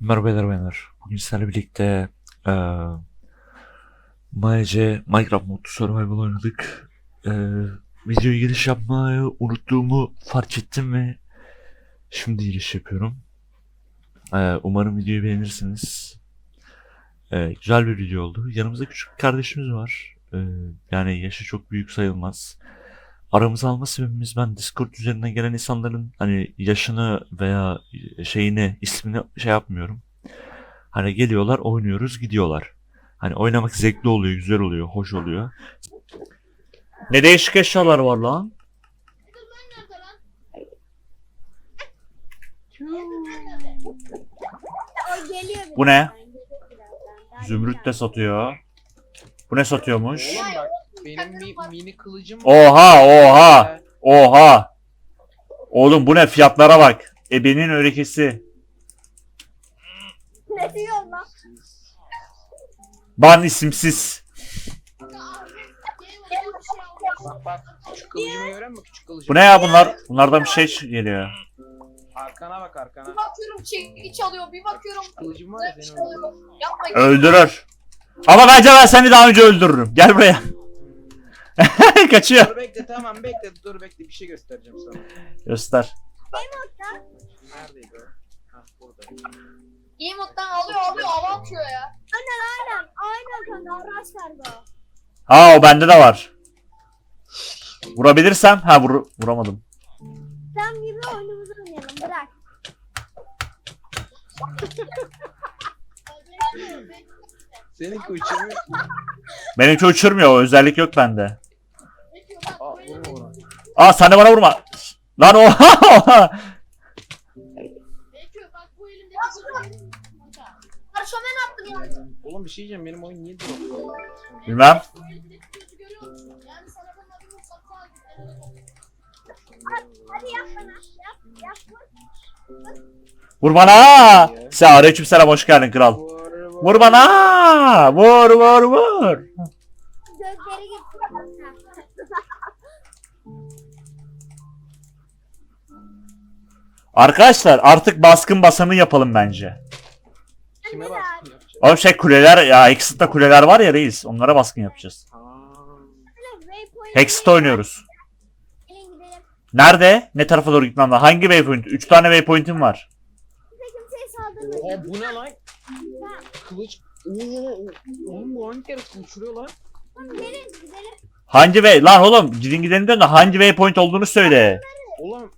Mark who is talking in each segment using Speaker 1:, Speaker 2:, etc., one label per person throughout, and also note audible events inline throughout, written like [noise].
Speaker 1: Merhaba beyler. Bugün sizlerle birlikte eee MyC Minecraft Mod Survival oynadık. Eee videoya giriş yapmayı unuttuğumu fark ettim ve şimdi giriş yapıyorum. Eee, umarım videoyu beğenirsiniz. Eee, güzel bir video oldu. Yanımızda küçük kardeşimiz var. Eee, yani yaşı çok büyük sayılmaz. Aramıza alma sebebimiz ben Discord üzerinden gelen insanların hani yaşını veya şeyini, ismini şey yapmıyorum. Hani geliyorlar, oynuyoruz, gidiyorlar. Hani oynamak zevkli oluyor, güzel oluyor, hoş oluyor. Ne değişik eşyalar var lan? Bu ne? Zümrüt de satıyor. Bu ne satıyormuş?
Speaker 2: Benim mi, mini kılıcım
Speaker 1: Oha, oha,
Speaker 2: Ee,
Speaker 1: oha. Oğlum bu ne? Fiyatlara bak. Ebenin örekesi.
Speaker 3: Ne diyorsun lan?
Speaker 1: Ban isimsiz.
Speaker 2: Bak bak küçük kılıcımı görüyor musun küçük kılıcımı?
Speaker 1: Bu ne ya bunlar? Bunlardan bir şey geliyor.
Speaker 2: Arkana bak arkana.
Speaker 4: Bir bakıyorum çekici çalıyor, bir bakıyorum
Speaker 2: Kılıcım var ya senin
Speaker 4: çalıyor.
Speaker 2: orada.
Speaker 4: Yapma.
Speaker 1: Öldürür. Ama bence ben seni daha önce öldürürüm. Gel buraya. [laughs] Kaçıyor.
Speaker 2: Dur bekle tamam bekle dur bekle bir şey göstereceğim sana.
Speaker 1: Göster.
Speaker 2: Neredeydi o? Hah burada.
Speaker 4: İyi moddan alıyor alıyor hava atıyor ya.
Speaker 3: Aynen aynen. Aynen kanka araçlar bu.
Speaker 1: Ha o bende de var. Vurabilirsem. Ha vur vuramadım.
Speaker 3: Sen gibi oyunumuzu oynayalım bırak.
Speaker 2: Senin kılıcımı...
Speaker 1: Benimki uçurmuyor. O özellik yok bende.
Speaker 2: Aa
Speaker 1: sen de bana vurma. Lan oha.
Speaker 4: Parşömen attım ya.
Speaker 2: Oğlum bir şey diyeceğim benim oyun niye drop?
Speaker 1: Bilmem.
Speaker 4: Yani sana bunun adını satma.
Speaker 3: Hadi yap bana. Yap yap.
Speaker 1: Vur bana. Sen aleyküm selam hoş geldin kral. Vur bana. Vur vur vur.
Speaker 3: Gözleri gitti.
Speaker 1: Arkadaşlar artık baskın basanı yapalım bence.
Speaker 2: Kime baskın yapacağız?
Speaker 1: Oğlum şey kuleler ya Hexit'te kuleler var ya reis. Onlara baskın yapacağız. Hexit oynuyoruz. Nerede? Ne tarafa doğru gitmem lazım? Hangi waypoint? 3 tane waypoint'im var.
Speaker 3: Saldırmayın.
Speaker 2: Aa bu ne lan? Kılıç. Oo, oğlum bu hangi kere uçuruyor lan?
Speaker 1: Hangi way? Lan oğlum gidin gidelim de hangi waypoint olduğunu söyle.
Speaker 2: Oğlum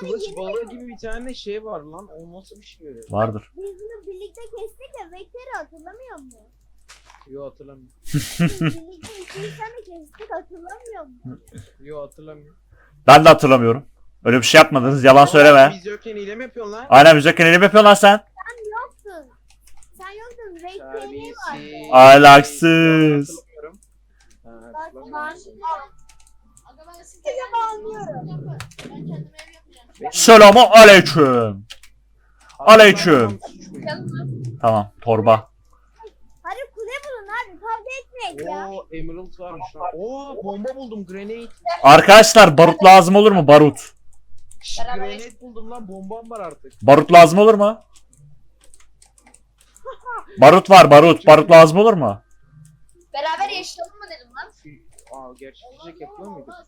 Speaker 2: kılıç balığı gibi bir tane şey var lan. O nasıl bir şey öyle?
Speaker 1: Vardır.
Speaker 3: Biz bunu birlikte kestik ya Vekter'i hatırlamıyor musun?
Speaker 2: Yo hatırlamıyorum.
Speaker 3: Biz [laughs] birlikte iki tane kestik hatırlamıyor musun?
Speaker 2: Yo hatırlamıyorum.
Speaker 1: Ben de hatırlamıyorum. Öyle bir şey yapmadınız. Yalan söyleme.
Speaker 2: Biz yokken hile mi yapıyorsun lan?
Speaker 1: Aynen müzik elim yapıyorsun lan sen.
Speaker 3: Sen yoktun. Sen yoktun. Vekter'i var.
Speaker 2: Terbiyesiz.
Speaker 1: Ahlaksız.
Speaker 2: Hatırlamıyorum. Ha,
Speaker 3: Bak ben
Speaker 4: Aga ben Size
Speaker 3: bağlıyorum.
Speaker 4: Ben kendime.
Speaker 1: Selamu aleyküm. Aleyküm. Tamam torba.
Speaker 3: Hadi kule bulun abi kavga etmeyin ya.
Speaker 2: Oo Emerald varmış lan. Oo bomba buldum grenade.
Speaker 1: Arkadaşlar barut lazım olur mu? Barut.
Speaker 2: Şş,
Speaker 4: Beraber
Speaker 2: grenade buldum lan bombam var artık.
Speaker 1: Barut lazım olur mu? Barut var barut. Barut lazım olur mu?
Speaker 4: Beraber yaşayalım mı dedim lan.
Speaker 2: Aa gerçek çiçek yapıyor?
Speaker 4: Olmaz.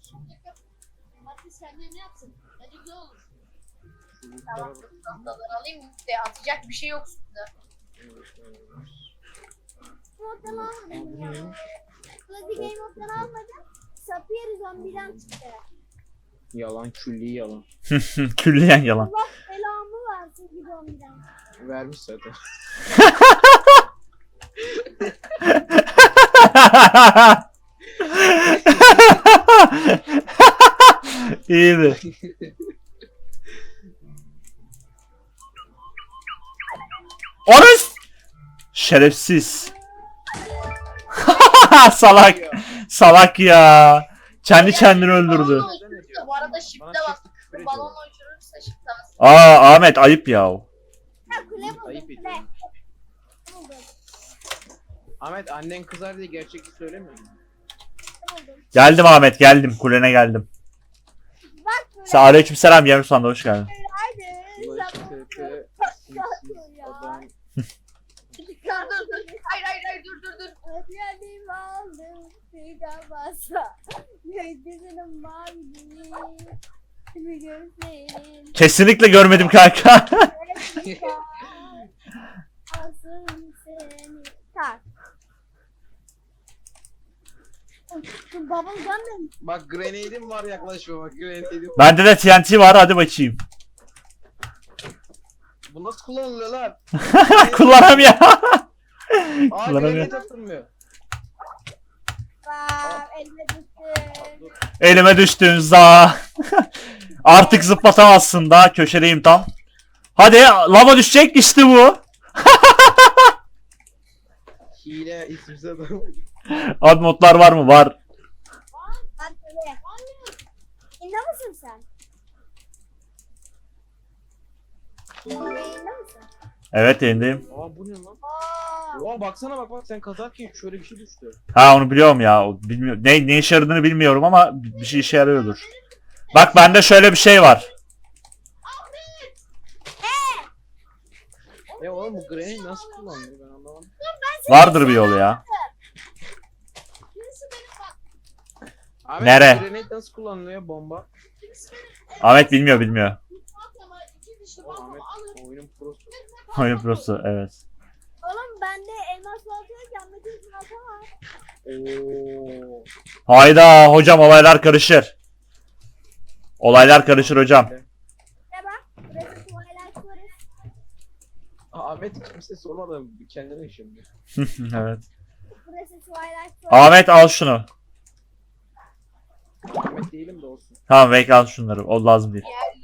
Speaker 4: Hadi sen de ne yapsın? Hadi güzel olur. Tamam. Tahtaları alayım de atacak bir şey yok üstünde.
Speaker 3: Moddan almadım ya. Bloody Game moddan almadım. Sapir zombiden çıktı.
Speaker 2: Yalan külli yalan. [laughs]
Speaker 1: Külliyen yalan.
Speaker 3: Allah belamı versin gibi zombiden.
Speaker 2: Vermiş zaten. [laughs] [laughs]
Speaker 1: İyiydi. Orus! Şerefsiz. [laughs] Salak. Salak ya. Kendi kendini öldürdü.
Speaker 4: Bu arada uçurursa.
Speaker 1: Aa Ahmet ayıp ya.
Speaker 2: Ayıp. Ahmet annen kızar diye gerçekten söylemiyor.
Speaker 1: Geldim Ahmet geldim. Kulene geldim.
Speaker 3: Bak
Speaker 1: aleyküm selam Sandı hoş geldin.
Speaker 3: Hadi.
Speaker 2: Ulaş
Speaker 3: Zaman-
Speaker 2: kötü, sinsiz adam
Speaker 3: basa. Gökyüzünün mavi gibi. Kimi gözlerin.
Speaker 1: Kesinlikle görmedim kanka.
Speaker 3: Seni. [laughs] Tak.
Speaker 2: Bak grenade'im var yaklaşma bak grenade'im.
Speaker 1: Bende de TNT var hadi bakayım.
Speaker 2: Bu nasıl kullanılıyor lan? [laughs]
Speaker 1: Kullanamıyor.
Speaker 2: Aa
Speaker 1: Kullanamıyor.
Speaker 2: grenade atılmıyor.
Speaker 3: Elime düştü.
Speaker 2: Dur.
Speaker 1: Elime düştün za. [laughs] Artık zıplatamazsın daha köşedeyim tam. Hadi lava düşecek işte bu.
Speaker 2: Hile isimsiz adam.
Speaker 1: Ad modlar var mı? Var.
Speaker 3: Hadi şöyle. İnde misin sen? İnde misin?
Speaker 1: Evet elindeyim.
Speaker 2: Aa bu ne lan?
Speaker 3: Aa,
Speaker 2: Oha baksana bak bak sen kazarken şöyle bir şey düştü.
Speaker 1: Ha onu biliyorum ya. O Bilmiyorum. Ne, ne işe yaradığını bilmiyorum ama bir şey işe yarıyordur. Bak bende şöyle bir şey var.
Speaker 2: E oğlum bu grenade nasıl kullanılıyor ben anlamadım.
Speaker 1: Vardır bir yolu ya.
Speaker 2: Ahmet
Speaker 1: Nere?
Speaker 2: bu grenade nasıl kullanılıyor bomba?
Speaker 1: Ahmet bilmiyor bilmiyor.
Speaker 4: Patlama, iki dişli
Speaker 2: O Ahmet oyunun prosu.
Speaker 1: Oyun prosu evet.
Speaker 3: oğlum bende elmas balta yok ki Ahmet'in balta var.
Speaker 2: Oo.
Speaker 1: Hayda hocam olaylar karışır. Olaylar karışır hocam.
Speaker 3: Ne bak? Burası
Speaker 2: Ahmet kimse sormadı kendine şimdi. [laughs]
Speaker 1: evet.
Speaker 3: Burası Twilight Forest.
Speaker 1: Ahmet al şunu.
Speaker 2: Ahmet değilim de olsun.
Speaker 1: Tamam Wake al şunları. O lazım değil.
Speaker 2: Değilim.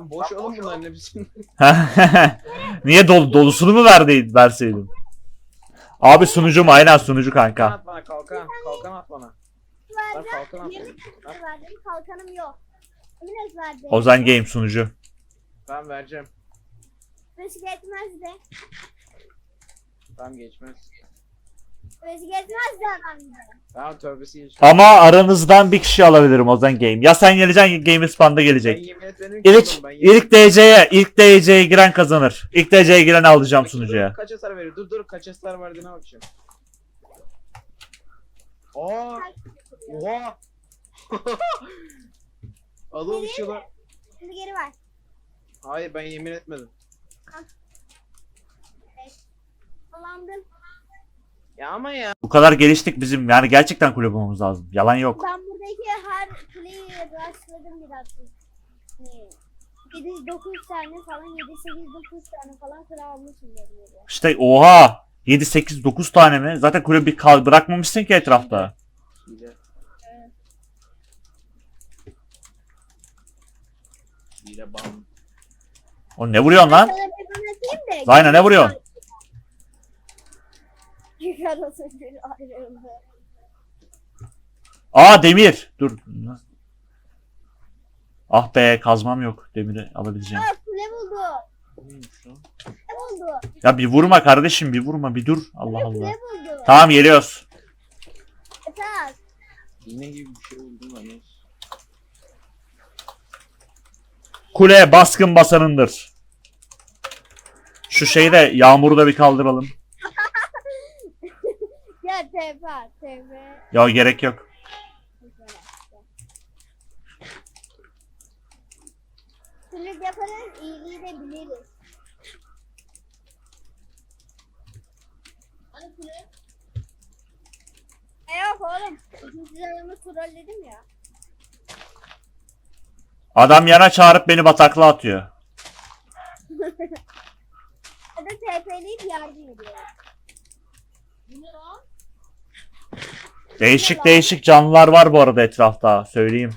Speaker 2: Lan boş oğlum bunların hepsini. [laughs]
Speaker 1: Niye dolu, dolusunu mu verdi, verseydim? Abi sunucu mu? Aynen sunucu
Speaker 2: Kalkan
Speaker 1: kanka.
Speaker 2: at bana kalkan. Kalkan at bana. Lan
Speaker 3: verdim.
Speaker 2: kalkan at. Ha?
Speaker 3: verdim. Kalkanım yok. Et verdim.
Speaker 1: Ozan Game sunucu.
Speaker 2: Ben vereceğim.
Speaker 3: Burası geçmez de.
Speaker 2: Tamam geçmez.
Speaker 3: De adam.
Speaker 2: Tamam tövbesi.
Speaker 1: Ama aranızdan bir kişi alabilirim Ozan Game. Ya sen geleceksin ya Game Spawn'da
Speaker 2: Ben
Speaker 1: gelecek.
Speaker 2: yemin etmedim ki
Speaker 1: İlk,
Speaker 2: oğlum, ben yemin-
Speaker 1: ilk DC'ye, ilk DC'ye giren kazanır. İlk DC'ye giren alacağım
Speaker 2: Bakayım,
Speaker 1: sunucuya.
Speaker 2: dur, Kaç hasar veriyor? Dur dur kaç hasar verdiğine bakacağım. Aa! Oha! [laughs] Alın şunu.
Speaker 3: Şimdi geri ver.
Speaker 2: Hayır ben yemin etmedim.
Speaker 3: Kullandım.
Speaker 2: Ya ama ya.
Speaker 1: Bu kadar geliştik bizim. Yani gerçekten kulüp olmamız lazım. Yalan yok.
Speaker 3: Ben buradaki her kuleyi rastladım biraz. Hani 7-9 tane falan 7-8-9 tane falan kule almışım böyle.
Speaker 1: İşte oha. 7, 8, 9 tane mi? Zaten kulüp bir kal bırakmamışsın ki etrafta.
Speaker 2: Hile. Hile ban.
Speaker 1: O ne vuruyorsun lan? Zayna ne vuruyorsun?
Speaker 3: Yukarısı bir ayrıldı.
Speaker 1: Aa demir. Dur. Ah be kazmam yok. Demiri alabileceğim.
Speaker 3: Aa kule buldu.
Speaker 2: Neymiş lan?
Speaker 3: Kule buldu.
Speaker 1: Ya bir vurma kardeşim bir vurma bir dur. Allah Allah.
Speaker 3: Kule buldu.
Speaker 1: Tamam geliyoruz.
Speaker 3: Yeter.
Speaker 2: Yine gibi bir şey oldu lan. neyse.
Speaker 1: Kule baskın basanındır. Şu şeyi de yağmuru da bir kaldıralım.
Speaker 3: TP TP.
Speaker 1: Ya gerek yok.
Speaker 3: Kulüp yaparız iyiliği de biliriz.
Speaker 4: Hani?
Speaker 3: E yok oğlum. İkinci zararımı trolledim ya.
Speaker 1: Adam yana çağırıp beni bataklığa atıyor. [laughs]
Speaker 3: Ya da TP'leyip yardım ediyor.
Speaker 4: Bu ne lan?
Speaker 1: Değişik değişik canlılar var bu arada etrafta. Söyleyeyim.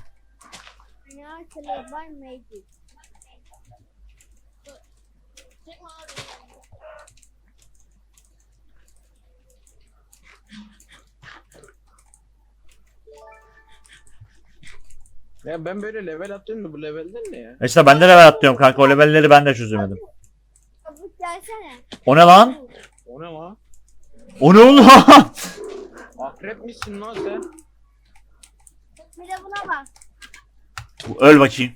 Speaker 2: Ya ben böyle level atlıyorum da bu levelden ne ya?
Speaker 1: İşte ben de level atlıyorum kanka. O levelleri ben de çözemedim.
Speaker 3: Gelsene.
Speaker 1: O ne lan?
Speaker 2: O ne lan?
Speaker 1: O ne oğlum?
Speaker 2: Akrep misin lan sen?
Speaker 3: Bir de buna bak.
Speaker 1: Öl bakayım.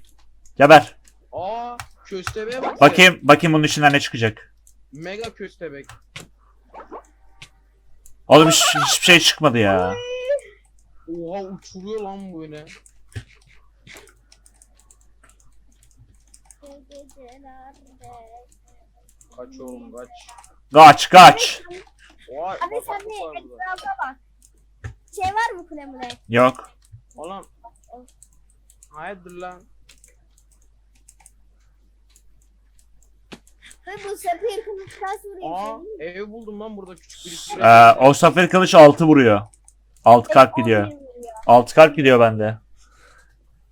Speaker 1: Geber.
Speaker 2: Aa köstebeğe bak. sen.
Speaker 1: Bakayım bakayım bunun içinden ne çıkacak.
Speaker 2: Mega köstebek.
Speaker 1: Oğlum hiç, hiçbir şey çıkmadı ya.
Speaker 2: Oha uçuruyor lan bu ne? Kaç oğlum kaç.
Speaker 1: Kaç kaç.
Speaker 3: Abi
Speaker 2: bak,
Speaker 3: sen
Speaker 2: bak,
Speaker 3: etrafa bak. Şey var mı kulemule?
Speaker 1: Yok.
Speaker 2: Oğlum. Hayırdır lan?
Speaker 3: Ve bu sefir kılıç kaç
Speaker 2: Aa
Speaker 3: vuruyor?
Speaker 2: ev buldum lan burada küçük bir
Speaker 1: Ee, o Safir Kılıç 6 vuruyor. 6 kalp gidiyor. 6 kalp gidiyor bende.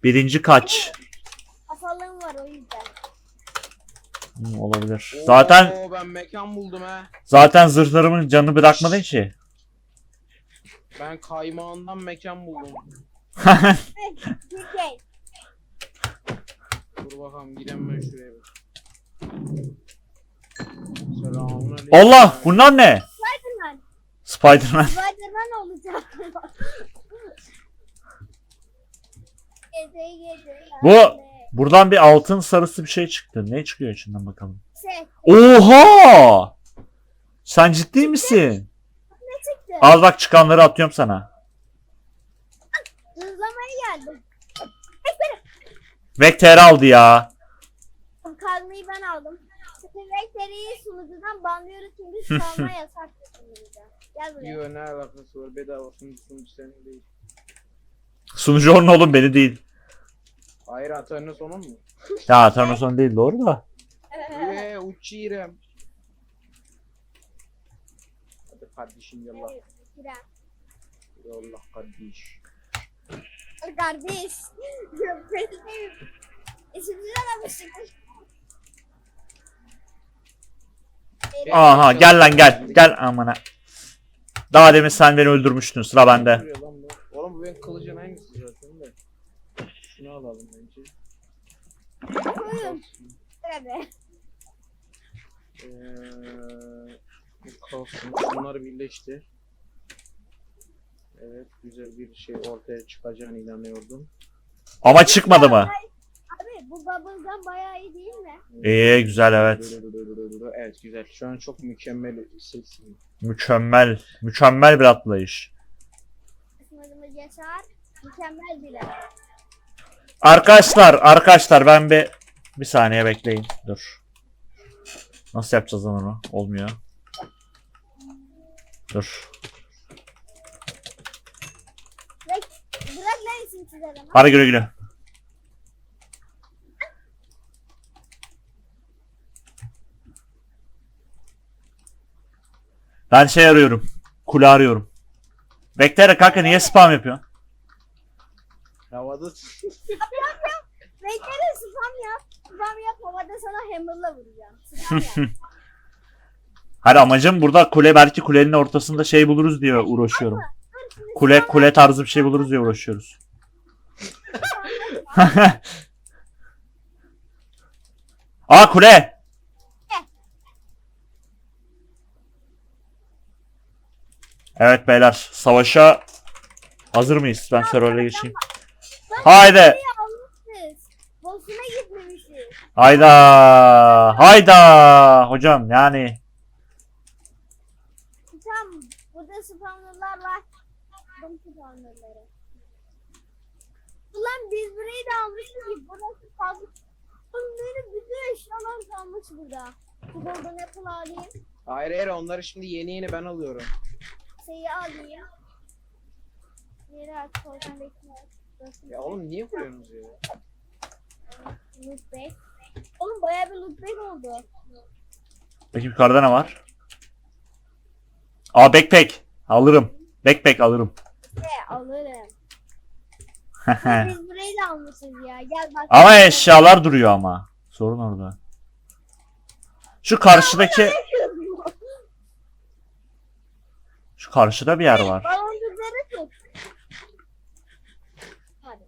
Speaker 1: Birinci kaç.
Speaker 3: Hasarlığım var o yüzden.
Speaker 1: Hmm, olabilir. Zaten
Speaker 2: Oo, ben mekan buldum he.
Speaker 1: zaten zırhlarımın canını bırakmadın ki.
Speaker 2: Ben kaymağından mekan buldum.
Speaker 3: Bir şey.
Speaker 2: Dur bakalım girem ben şuraya bir. Selamünaleyküm.
Speaker 1: Allah bunlar ne?
Speaker 3: Spiderman.
Speaker 1: Spiderman.
Speaker 3: Spiderman olacak. Gece gece.
Speaker 1: Bu- Buradan bir altın sarısı bir şey çıktı. Ne çıkıyor içinden bakalım.
Speaker 3: Şey,
Speaker 1: Oha! Sen ciddi misin? Al bak çıkanları atıyorum sana.
Speaker 3: Hızlamaya geldim.
Speaker 1: Vector aldı ya.
Speaker 3: Kazmayı ben aldım. Şimdi Vector'ı sunucudan banlıyoruz çünkü salma [laughs] yasak sunucuda. Gel buraya.
Speaker 2: Yo ne alakası var bedava sunucu sunucu senin değil.
Speaker 1: Sunucu onun oğlum beni değil.
Speaker 2: Hayır atanın sonun mu?
Speaker 1: Ya Termoson değil doğru da.
Speaker 2: Eee uçirem. Hadi kardeşim yallah. Yallah kardeş.
Speaker 3: Kardeş. [laughs] İsimden almıştık.
Speaker 1: Aha gel lan gel. Gel amına. Daha demin sen beni öldürmüştün sıra bende.
Speaker 2: Oğlum bu benim kılıcın hangisi zaten de. Şunu alalım bence.
Speaker 3: Koyun. Hadi.
Speaker 2: Eee bu kalsın. Şunları birleştir. Evet güzel bir şey ortaya çıkacağına inanıyordum.
Speaker 1: Ama çıkmadı mı?
Speaker 3: Abi bu bubblegum bayağı iyi değil mi?
Speaker 1: İyi güzel evet.
Speaker 2: Evet güzel. Şu an çok mükemmel sesim.
Speaker 1: Mükemmel. Mükemmel bir atlayış.
Speaker 3: Kısmımız Yaşar. Mükemmel bile.
Speaker 1: Arkadaşlar arkadaşlar ben bir bir saniye bekleyin. Dur. Nasıl yapacağız lan onu? Olmuyor. Dur.
Speaker 3: Bırak lan isim çizelim.
Speaker 1: Hadi güle güle. Ben şey arıyorum. Kule arıyorum. Bekle kanka niye spam yapıyorsun?
Speaker 2: Havada
Speaker 3: Beklere spam yap. Spam yap havada sana hammer'la vuracağım. Spam yap. [laughs]
Speaker 1: Hadi amacım burada kule belki kulenin ortasında şey buluruz diye uğraşıyorum. Kule kule tarzı bir şey buluruz diye uğraşıyoruz. [laughs] Aa kule. Evet beyler savaşa hazır mıyız? Ben server'e geçeyim. Haydi. Hayda. Hayda. Hocam yani.
Speaker 3: Tamam. Burada spawnerlar var. Aldım spawnerları. Ulan biz burayı da almışız ki burası kalmış. Oğlum benim bütün eşyalar kalmış burada. Şu golden apple alayım.
Speaker 2: Hayır hayır onları şimdi yeni yeni ben alıyorum.
Speaker 3: Şeyi alayım. Yeri aç koydan bekle.
Speaker 2: Ya oğlum niye vuruyorsunuz ya?
Speaker 3: Loot bag. Oğlum bayağı bir loot bag oldu.
Speaker 1: Peki yukarıda ne var? Aa backpack. Alırım. Backpack alırım.
Speaker 3: Ve alırım. Biz burayı [laughs] da almışız ya. Gel bak.
Speaker 1: ama eşyalar duruyor ama. Sorun orada. Şu karşıdaki şu karşıda bir yer var.
Speaker 3: Baloncukları tut. Hadi.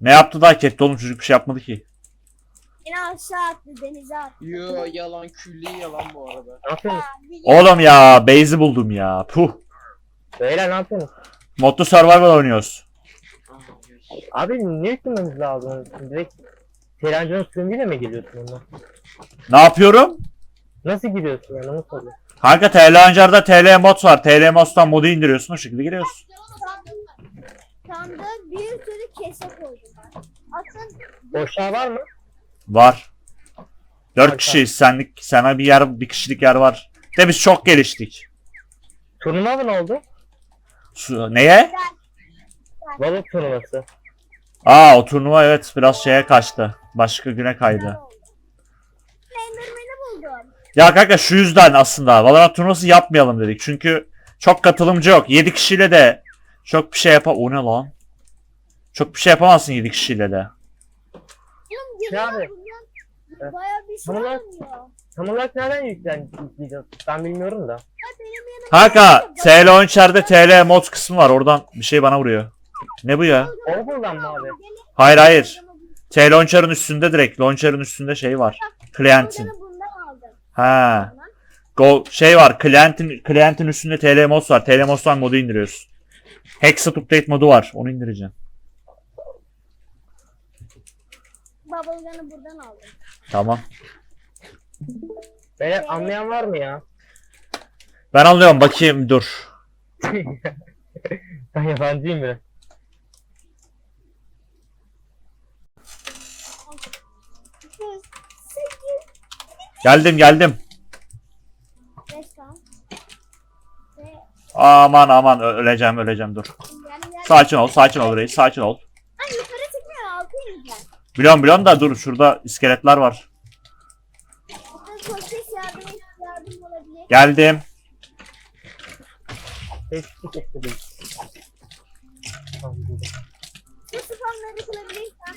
Speaker 1: Ne yaptı da hak etti oğlum çocuk bir şey yapmadı ki.
Speaker 3: Beni aşağı attı denize attı.
Speaker 2: Yo yalan külli yalan bu arada.
Speaker 5: Ne yapıyorsunuz?
Speaker 1: Oğlum ya base'i buldum ya. Puh.
Speaker 5: Beyler ne yapıyorsunuz?
Speaker 1: Modlu survival oynuyoruz.
Speaker 5: Abi ne yüklememiz lazım? Direkt Telancı'nın sürümüyle mi geliyorsun onunla?
Speaker 1: Ne yapıyorum?
Speaker 5: Nasıl giriyorsun yani onu soruyorum.
Speaker 1: Kanka TL Ancar'da TL mod var. TL moddan modu indiriyorsun o şekilde giriyorsun.
Speaker 3: Sandığa bir sürü kese koydum. Atın
Speaker 5: Boşluğa var mı?
Speaker 1: Var. Dört
Speaker 5: Kanka.
Speaker 1: kişiyiz. Senlik, sana bir yer, bir kişilik yer var. De biz çok geliştik.
Speaker 5: Turnuva mı ne oldu?
Speaker 1: Su- neye?
Speaker 5: Balık turnuvası.
Speaker 1: Aa o turnuva evet biraz şeye kaçtı. Başka güne kaydı.
Speaker 3: Buldum.
Speaker 1: Ya kanka şu yüzden aslında Valorant turnuvası yapmayalım dedik. Çünkü çok katılımcı yok. 7 kişiyle de çok bir şey yapa... O ne lan? Çok bir şey yapamazsın 7 kişiyle de.
Speaker 5: Ya
Speaker 3: yıllar
Speaker 5: abi.
Speaker 3: bundan bayağı bir şey olmuyor.
Speaker 5: Tam olarak nereden yüklen yükleyeceğiz? Ben bilmiyorum da.
Speaker 3: Ha, benim yanımda
Speaker 1: Kanka TL Oyunçer'de TL mod kısmı var. Oradan bir şey bana vuruyor. Ne bu ya?
Speaker 5: Oradan mı abi?
Speaker 1: Hayır hayır. TL Launcher'ın üstünde direkt. Launcher'ın üstünde şey var. Client'in. Ha. Go şey var. Client'in client'in üstünde TL mod var. TL moddan modu indiriyorsun. Hexed Update modu var. Onu indireceksin.
Speaker 3: Bubblegun'ı buradan aldım.
Speaker 1: Tamam.
Speaker 5: Beyler anlayan var mı ya?
Speaker 1: Ben anlıyorum. Bakayım dur. [laughs]
Speaker 5: ben yabancıyım biraz.
Speaker 1: Geldim geldim. Aman aman ö- öleceğim öleceğim dur. Sakin ol sakin ol reis sakin ol.
Speaker 3: Ha yukarı çıkmıyor altı ineceğim.
Speaker 1: Biliyorum biliyorum da dur şurada iskeletler var.
Speaker 3: Hatta sosyal yardım yardım olabilir.
Speaker 1: Geldim.
Speaker 5: Tamam, dur.
Speaker 3: Bu kılabilirsen.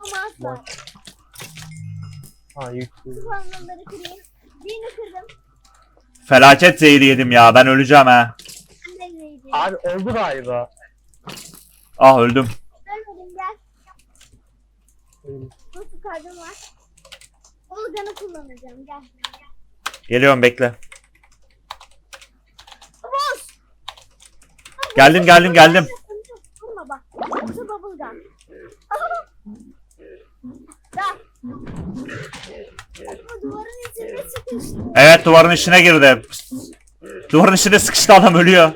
Speaker 3: Ama asla.
Speaker 5: Ha yüklü.
Speaker 3: Spamları kırayım. Birini kırdım.
Speaker 1: Felaket zehri yedim ya ben öleceğim ha.
Speaker 3: Ben de neydi?
Speaker 5: Abi oldu galiba.
Speaker 1: Ah öldüm.
Speaker 3: Ölmedim gel. Nasıl kalbim var? Olgan'ı kullanacağım gel.
Speaker 1: Geliyorum bekle.
Speaker 3: Boş.
Speaker 1: Geldim geldim geldim.
Speaker 3: Vurma bak. Yoksa bubblegum. Aha.
Speaker 1: Evet duvarın içine girdi. Duvarın içine sıkıştı adam ölüyor.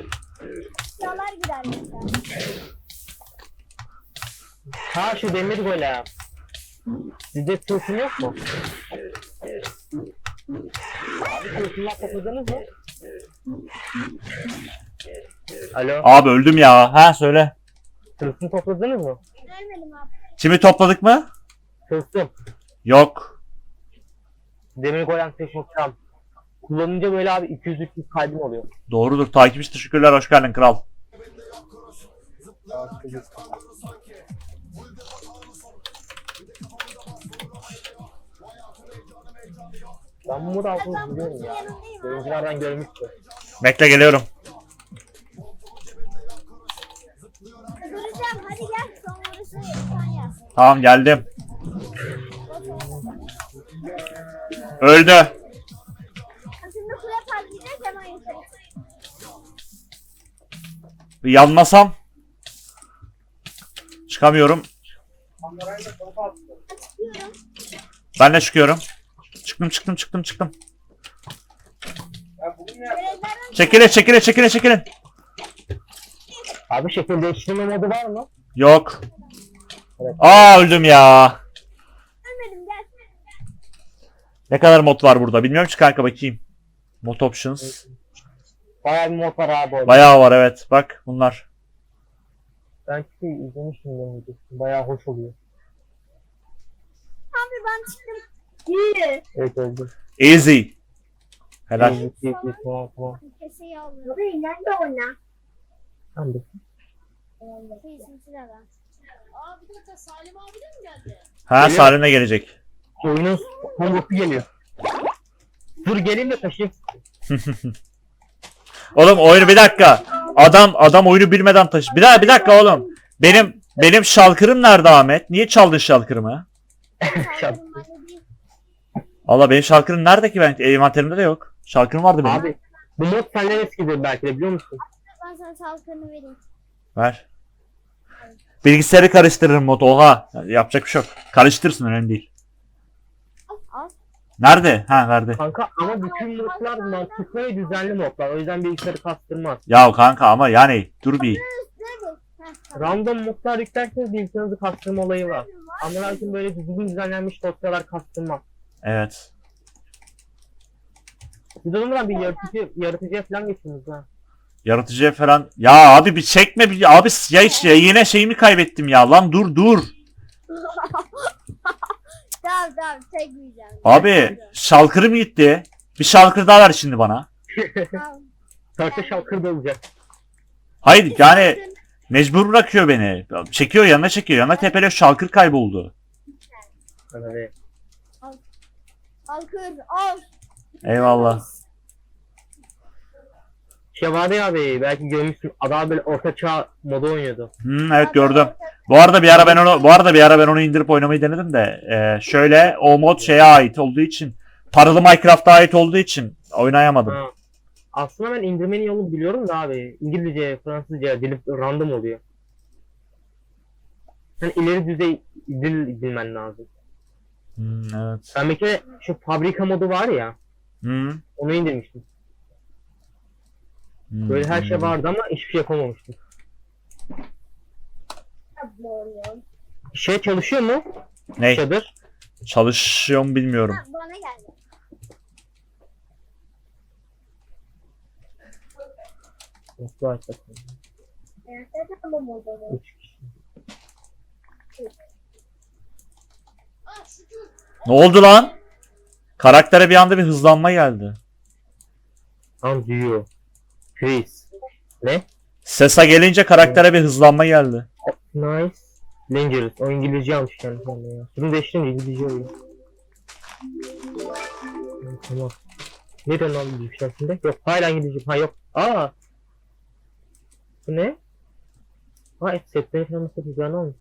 Speaker 3: Yalar gider mesela.
Speaker 5: Ha şu demir golem. Sizde tılsım yok mu? Abi tılsımlar topladınız mı? Alo,
Speaker 1: Abi öldüm ya. Ha söyle.
Speaker 5: tılsım topladınız mı?
Speaker 3: Ölmedim abi.
Speaker 1: Kimi topladık mı?
Speaker 5: Tılsım.
Speaker 1: Yok.
Speaker 5: Demir golem teknikam. Kullanınca böyle abi 200-300 kalbim oluyor.
Speaker 1: Doğrudur. Takipçi teşekkürler. Hoş geldin kral.
Speaker 5: Ben bu altını biliyorum ya. Oyunculardan görmüştüm.
Speaker 1: Bekle geliyorum.
Speaker 3: Hadi gel. Son vuruşu sen yap.
Speaker 1: Tamam geldim. Öldü.
Speaker 3: Şimdi kule patlayacak hemen yukarı
Speaker 1: yanmasam. Çıkamıyorum. Ben de çıkıyorum. Çıktım çıktım çıktım çıktım.
Speaker 3: Görevlerden
Speaker 1: Çekile çekile çekile çekilin.
Speaker 5: Abi şekil değiştirme modu var mı?
Speaker 1: Yok. Aa öldüm ya.
Speaker 3: ölmedim gel.
Speaker 1: Ne kadar mod var burada? Bilmiyorum ki kanka bakayım. Mod options.
Speaker 5: Bayağı bir mod var abi orada.
Speaker 1: Bayağı var evet. Bak bunlar.
Speaker 5: Ben çünkü izlemiştim bu modu. Bayağı hoş oluyor.
Speaker 3: Abi ben çıktım. İyi.
Speaker 5: Evet oldu.
Speaker 1: Easy. Helal.
Speaker 5: İyi, iyi, iyi, Tamam tamam.
Speaker 3: Keseyi alıyorum. Burayı nerede oyna?
Speaker 5: Ben de.
Speaker 4: Aa bir dakika Salim abi de mi geldi?
Speaker 1: Ha
Speaker 5: Geliyor.
Speaker 1: Salim'e gelecek.
Speaker 5: Oyunun kombosu geliyor. Dur gelin de taşıyayım. [laughs]
Speaker 1: Oğlum oyunu bir dakika. Adam adam oyunu bilmeden taşı. Bir dakika bir dakika oğlum. Benim benim şalkırım nerede Ahmet? Niye çaldın şalkırımı? [laughs] Allah benim şalkırım nerede ki ben? Envanterimde de yok. Şalkırım vardı benim.
Speaker 5: Abi bu mod senden eskidir belki de biliyor musun?
Speaker 3: Ben sana salkını vereyim.
Speaker 1: Ver. Bilgisayarı karıştırırım mod. Oha. Yapacak bir şey yok. Karıştırsın önemli değil. Nerede? Ha verdi.
Speaker 5: Kanka ama bütün modlar mantıklı ve düzenli modlar. O yüzden bilgisayarı kastırmaz.
Speaker 1: Ya kanka ama yani dur bir.
Speaker 5: Random modlar yüklerseniz bilgisayarınızı kastırma olayı var. Ama lakin böyle düzgün düzenlenmiş dosyalar kastırmaz.
Speaker 1: Evet.
Speaker 5: Siz o zaman bir yaratıcı, yaratıcıya falan geçtiniz ha.
Speaker 1: Yaratıcıya falan. Ya abi bir çekme bir abi ya hiç ya yine şeyimi kaybettim ya lan dur dur. [laughs]
Speaker 3: Tamam tamam çekmeyeceğim.
Speaker 1: Abi şalkırım gitti. Bir şalkır daha ver şimdi bana.
Speaker 3: Tamam.
Speaker 5: Şalkır da olacak.
Speaker 1: Hayır yani mecbur bırakıyor beni. Çekiyor yanına çekiyor. Yanına tepeliyor şalkır kayboldu.
Speaker 5: Evet.
Speaker 3: Alkır al.
Speaker 1: Eyvallah.
Speaker 5: Şey vardı ya abi belki görmüşsün adam böyle orta çağ modu oynuyordu.
Speaker 1: Hmm, evet gördüm. Bu arada bir ara ben onu bu arada bir ara ben onu indirip oynamayı denedim de e, şöyle o mod şeye ait olduğu için paralı Minecraft'a ait olduğu için oynayamadım.
Speaker 5: Ha. Aslında ben indirmenin yolunu biliyorum da abi. İngilizce, Fransızca dili random oluyor. Hani ileri düzey dil bilmen lazım.
Speaker 1: Hmm, evet.
Speaker 5: Ben bir kere şu fabrika modu var ya
Speaker 1: Hmm,
Speaker 5: onu indirmiştim.
Speaker 1: Hmm,
Speaker 5: Böyle her şey
Speaker 1: anladım.
Speaker 5: vardı ama hiçbir şey yapamamıştım.
Speaker 3: Doğru.
Speaker 5: Şey çalışıyor mu?
Speaker 1: Ne?
Speaker 5: Çadır.
Speaker 1: Çalışıyor mu bilmiyorum.
Speaker 3: Ha, bana geldi.
Speaker 5: Mutlu aç bakalım.
Speaker 3: Evet, tamam o zaman.
Speaker 5: Üç kişi.
Speaker 4: Şükür.
Speaker 1: Ne oldu lan? Karaktere bir anda bir hızlanma geldi.
Speaker 5: Tam diyor. Chris. Ne?
Speaker 1: Sesa gelince karaktere bir hızlanma geldi.
Speaker 5: Nice. Dangerous. O İngilizce almış kendi kendine ya. Şunu değiştirince İngilizce oluyor. Tamam. Aldın bir şimdi? Yok hala İngilizce. Ha yok. Aa. Bu ne? Ha et setleri falan nasıl güzel olmuş.